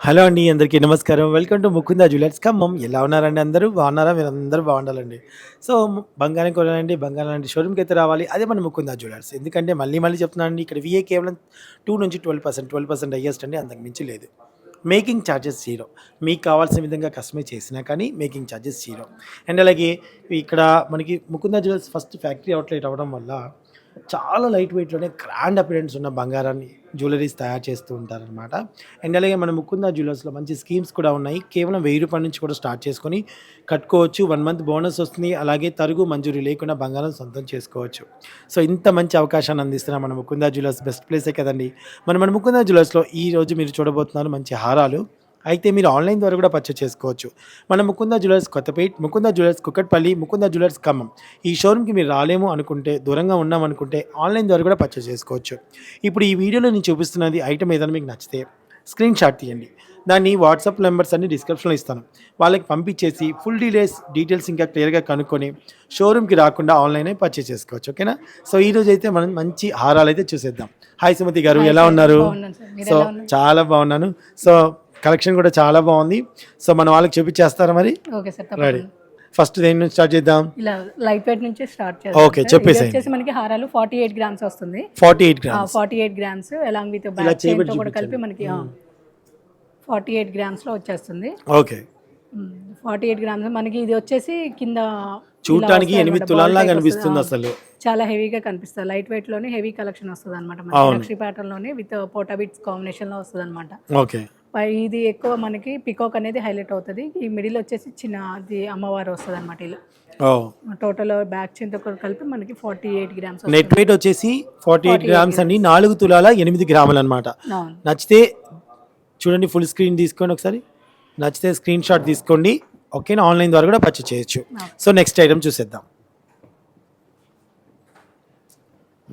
Hello అండి అందరికీ నమస్కారం. Welcome to Mukunda jewellers. Khammam ఎలా ఉన్నారండి అందరూ? బాగున్నారా? మీరు అందరూ బాగుండాలండి. సో బంగారం కొనాలండి బంగారం లాంటి షోరూమ్కి అయితే రావాలి. అదే మన ముకుందా జ్యువెలర్స్. ఎందుకంటే మళ్ళీ మళ్ళీ చెప్తున్నానండి ఇక్కడ విఏ కేవలం టూ నుంచి twelve percent twelve percent highest అండి అంతకు మించి లేదు. మేకింగ్ ఛార్జెస్ జీరో మీకు కావాల్సిన విధంగా కస్టమైజ్ చేసినా కానీ మేకింగ్ ఛార్జెస్ జీరో అండ్ అలాగే ఇక్కడ మనకి Mukunda jewellers first factory outlet అవ్వడం వల్ల చాలా లైట్ వెయిట్లోనే గ్రాండ్ అపిరెన్స్ ఉన్న బంగారాన్ని జ్యువెలరీస్ తయారు చేస్తూ ఉంటారనమాట అండ్ అలాగే మన ముకుందా జ్యువెలర్స్లో మంచి స్కీమ్స్ కూడా ఉన్నాయి. కేవలం వెయ్యి రూపాయల నుంచి కూడా స్టార్ట్ చేసుకొని కట్టుకోవచ్చు. వన్ మంత్ బోనస్ వస్తుంది. అలాగే తరుగు మంజూరీ లేకుండా బంగారం సొంతం చేసుకోవచ్చు. సో ఇంత మంచి అవకాశాన్ని అందిస్తున్న మన ముకుందా జ్యువెలర్స్ బెస్ట్ ప్లేసే కదండి. మన మన ముకుందా జ్యువెలర్స్లో ఈ రోజు మీరు చూడబోతున్నారు మంచి హారాలు. అయితే మీరు ఆన్లైన్ ద్వారా కూడా పర్చేస్ చేసుకోవచ్చు. మన Mukunda jewellers Kothapet Mukunda jewellers Kukatpally Mukunda jewellers Khammam. ఈ షోరూమ్కి మీరు రాలేము అనుకుంటే దూరంగా ఉన్నాం అనుకుంటే ఆన్లైన్ ద్వారా కూడా పర్చేస్ చేసుకోవచ్చు. ఇప్పుడు ఈ వీడియోలో నేను చూపిస్తున్నది ఐటమ్ ఏదైనా మీకు నచ్చితే స్క్రీన్ షాట్ తీయండి. దాన్ని వాట్సాప్ నెంబర్స్ అన్ని డిస్క్రిప్షన్లో ఇస్తాను. వాళ్ళకి పంపించేసి ఫుల్ డీటెయిల్స్ డీటెయిల్స్ ఇంకా క్లియర్గా కనుక్కొని షోరూమ్కి రాకుండా ఆన్లైన్ పర్చేస్ చేసుకోవచ్చు. ఓకేనా సో ఈ రోజు అయితే మనం మంచి హారాలు అయితే చూసేద్దాం. హాయ్ సుమతి గారు ఎలా ఉన్నారు? సో? చాలా బాగున్నాను. సో కలెక్షన్ కూడా చాలా బాగుంది. సో మన వాళ్ళకి చూపించేస్తారా మరి? Okay sir ready. తప్పకుండా ఫస్ట్ దేని నుంచి స్టార్ట్ చేద్దాం? ఇలా లైట్ వెయిట్ నుంచి స్టార్ట్ Okay, చెప్పేసేయండి. వచ్చేసి మనకి హారాలు ఫార్టీ ఎయిట్ గ్రామ్స్ వస్తుంది forty eight grams forty eight grams along with back chain కూడా కలిపి. మనకి ఫార్టీ ఎయిట్ గ్రామ్స్లో వచ్చేస్తుంది. ఓకే. ఫార్టీ ఎయిట్ గ్రామ్స్ మనకి ఇది వచ్చేసి కింద చూడటానికి వస్తాయి ఎనిమిది. తులాల్లా కనిపిస్తుంది వస్తుంది. అసలు. చాలా హెవీగా కనిపిస్తుంది. లైట్ వెయిట్లోనే హెవీ కలెక్షన్ వస్తుంది అనమాట అవును. లక్షి ప్యాటర్న్లోనే విత్ పోటా బిట్స్ కాంబినేషన్లో వస్తుంది అనమాట ఓకే. ఇది ఎక్కువ మనకి పికాక్ అనేది హైలైట్ అవుతుంది. ఈ మిడిల్ వచ్చేసి చిన్న అది అమ్మవారు వస్తుంది అనమాట ఇలా టోటల్ బ్యాక్ చెంత కలిపి మనకి forty eight grams net weight వచ్చేసి ఫార్టీ ఎయిట్ గ్రామ్స్ అండి నాలుగు తులాల ఎనిమిది గ్రాములు అనమాట నచ్చితే చూడండి ఫుల్ స్క్రీన్ తీసుకోండి ఒకసారి. నచ్చితే స్క్రీన్ షాట్ తీసుకోండి. ఓకేనా ఆన్లైన్ ద్వారా కూడా పర్చేస్ చేయొచ్చు. సో నెక్స్ట్ ఐటమ్ చూసేద్దాం.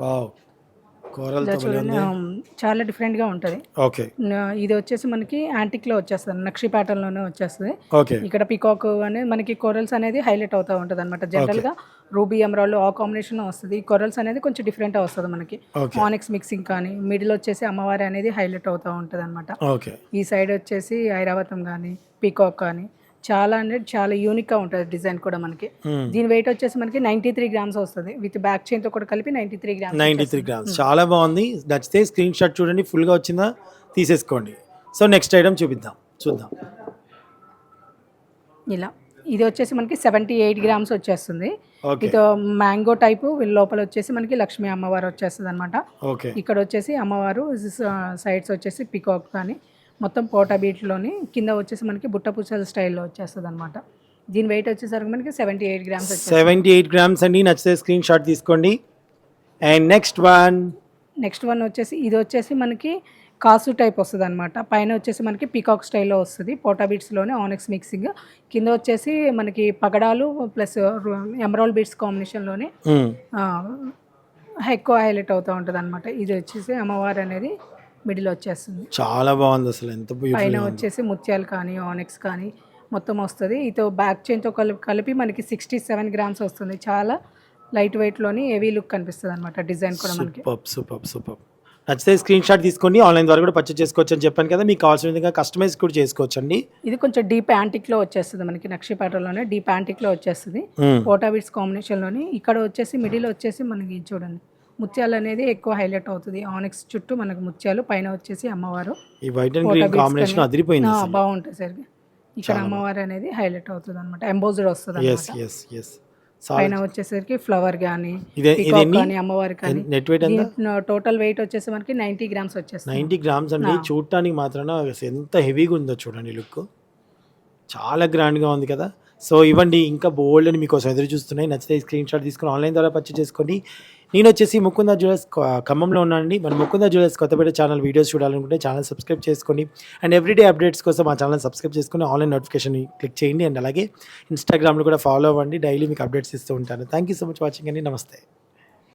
వావ్ చూడండి చాలా డిఫరెంట్గా ఉంటది. ఓకే. ఇది వచ్చేసి మనకి యాంటిక్లో వచ్చేస్తుంది నక్షి ప్యాటర్న్లోనే వచ్చేస్తుంది ఇక్కడ పికాక్ అనేది మనకి కొరల్స్ అనేది హైలైట్ అవుతూ ఉంటుంది అనమాట జనరల్గా రూబీ ఎమరాల్డ్ ఆ కాంబినేషన్ వస్తుంది. కొరల్స్ అనేది కొంచెం డిఫరెంట్ వస్తుంది మనకి. ఓకే. ఆనిక్స్ మిక్సింగ్ కానీ మిడిల్ వచ్చేసి అమ్మవారి అనేది హైలైట్ అవుతూ ఉంటుంది అనమాట ఈ సైడ్ వచ్చేసి ఐరావతం కానీ పీకాక్ కానీ చాలా అంటే చాలా యూనిక్గా ఉంటుంది డిజైన్ కూడా మనకి. Hmm. దీని వెయిట్ వచ్చేసి మనకి నైంటీ త్రీ గ్రామ్స్ వస్తుంది విత్ బ్యాక్ చైన్తో కూడా కలిపి ninety three grams ninety three grams చాలా బాగుంది. నచ్చితే స్క్రీన్ షాట్ చూడండి. ఫుల్గా వచ్చిందా? తీసేసుకోండి. సో నెక్స్ట్ ఐటమ్ చూపిద్దాం. చూద్దాం. ఇలా. ఇది వచ్చేసి మనకి సెవెంటీ ఎయిట్ గ్రామ్స్ వచ్చేస్తుంది విత్ మ్యాంగో టైపు లోపల వచ్చేసి మనకి లక్ష్మీ అమ్మవారు వచ్చేస్తుంది అనమాట ఇక్కడ వచ్చేసి అమ్మవారు సైడ్స్ వచ్చేసి పికాక్ కానీ మొత్తం పోటా బీట్లోని కింద వచ్చేసి మనకి బుట్టపూసల స్టైల్లో వచ్చేస్తుంది అనమాట దీని వెయిట్ వచ్చేసరికి మనకి seventy eight grams seventy eight grams అండి. నచ్చితే స్క్రీన్ షాట్ తీసుకోండి. And next one next one వచ్చేసి ఇది వచ్చేసి మనకి కాసు టైప్ వస్తుంది అనమాట పైన వచ్చేసి మనకి పికాక్ స్టైల్లో వస్తుంది. పోటా బీట్స్లోనే ఆనెక్స్ మిక్సింగ్ కింద వచ్చేసి మనకి పగడాలు ప్లస్ ఎమరాల్ బీట్స్ కాంబినేషన్లోనే ఎక్కువ హైలైట్ అవుతూ ఉంటుంది అనమాట ఇది వచ్చేసి అమ్మవారు అనేది మిడిల్ వచ్చేస్తుంది. చాలా బాగుంది అసలు. ఎంత పైన వచ్చేసి ముత్యాలు కానీ ఆనెక్స్ కానీ మొత్తం వస్తుంది. ఇతో బ్యాక్ చైన్తో కలిపి కలిపి మనకి సిక్స్టీ సెవెన్ గ్రామ్స్ వస్తుంది. చాలా లైట్ వెయిట్లోని హెవీ లుక్ కనిపిస్తుంది అనమాట డిజైన్ కూడా మనకి. Super super super. నచ్చితే స్క్రీన్ షాట్ తీసుకోండి. ఆన్లైన్ ద్వారా కూడా పర్చేస్ చేసుకోవచ్చు అని చెప్పాను కదా. మీకు కావాల్సిన విధంగా కస్టమైజ్ కూడా చేసుకోవచ్చు అండి ఇది కొంచెం డీప్ యాంటిక్లో వచ్చేస్తుంది మనకి. నక్షి ప్యాటర్న్లోనే డీప్ యాంటిక్లో వచ్చేస్తుంది. పోటా బిట్స్ కాంబినేషన్లోని ఇక్కడ వచ్చేసి మిడిల్ వచ్చేసి మనకి చూడండి. ముత్యాలు అనేది ఎక్కువ హైలైట్ అవుతుంది. ఆనెక్స్ చుట్టూ మనకి ముత్యాలు పైన వచ్చేసి అమ్మవారు. ఈ white and Photo green bits combination అదిరిపోయింది బాగుంటుంది సార్. ఇక్కడ అమ్మవారు అనేది హైలైట్ అవుతుంది అనమాట ఎంబోజ్డ్ వస్తుంది పైన వచ్చేసరికి ఫ్లవర్ కానీ కానీ అమ్మవారి కానీ. నెట్ వెయిట్ టోటల్ వెయిట్ వచ్చేసి మనకి నైంటీ గ్రామ్స్ వచ్చేస్తుంది. నైంటీ గ్రామ్స్ అండి. చూడటానికి అసలు ఎంత హెవీగా ఉందో చూడండి లుక్. చాలా గ్రాండ్గా ఉంది కదా. సో ఇవ్వండి ఇంకా బోల్డ్ అని మీకోసం ఎదురు చూస్తున్నాయి. నచ్చితే స్క్రీన్ షాట్ తీసుకొని ఆన్లైన్ ద్వారా పర్చేస్ చేసుకోండి. నేను వచ్చేసి ముకుంద జ్యువెలర్స్ ఖమ్మంలో ఉన్నానండి. మన Mukunda jewellers Kothapet channel videos చూడాలనుకుంటే ఛానల్ సబ్స్క్రైబ్ చేసుకోండి. అండ్ ఎవ్రీడే అప్డేట్స్ కోసం మా ఛానల్ సబ్స్క్రైబ్ చేసుకొని ఆన్లైన్ నోటిఫికేషన్ క్లిక్ చేయండి. అండ్ అలాగే ఇన్స్టాగ్రామ్లో కూడా ఫాలో అవ్వండి. డైలీ మీకు అప్డేట్స్ ఇస్తూ ఉంటాను. Thank you so much watching అండి. నమస్తే.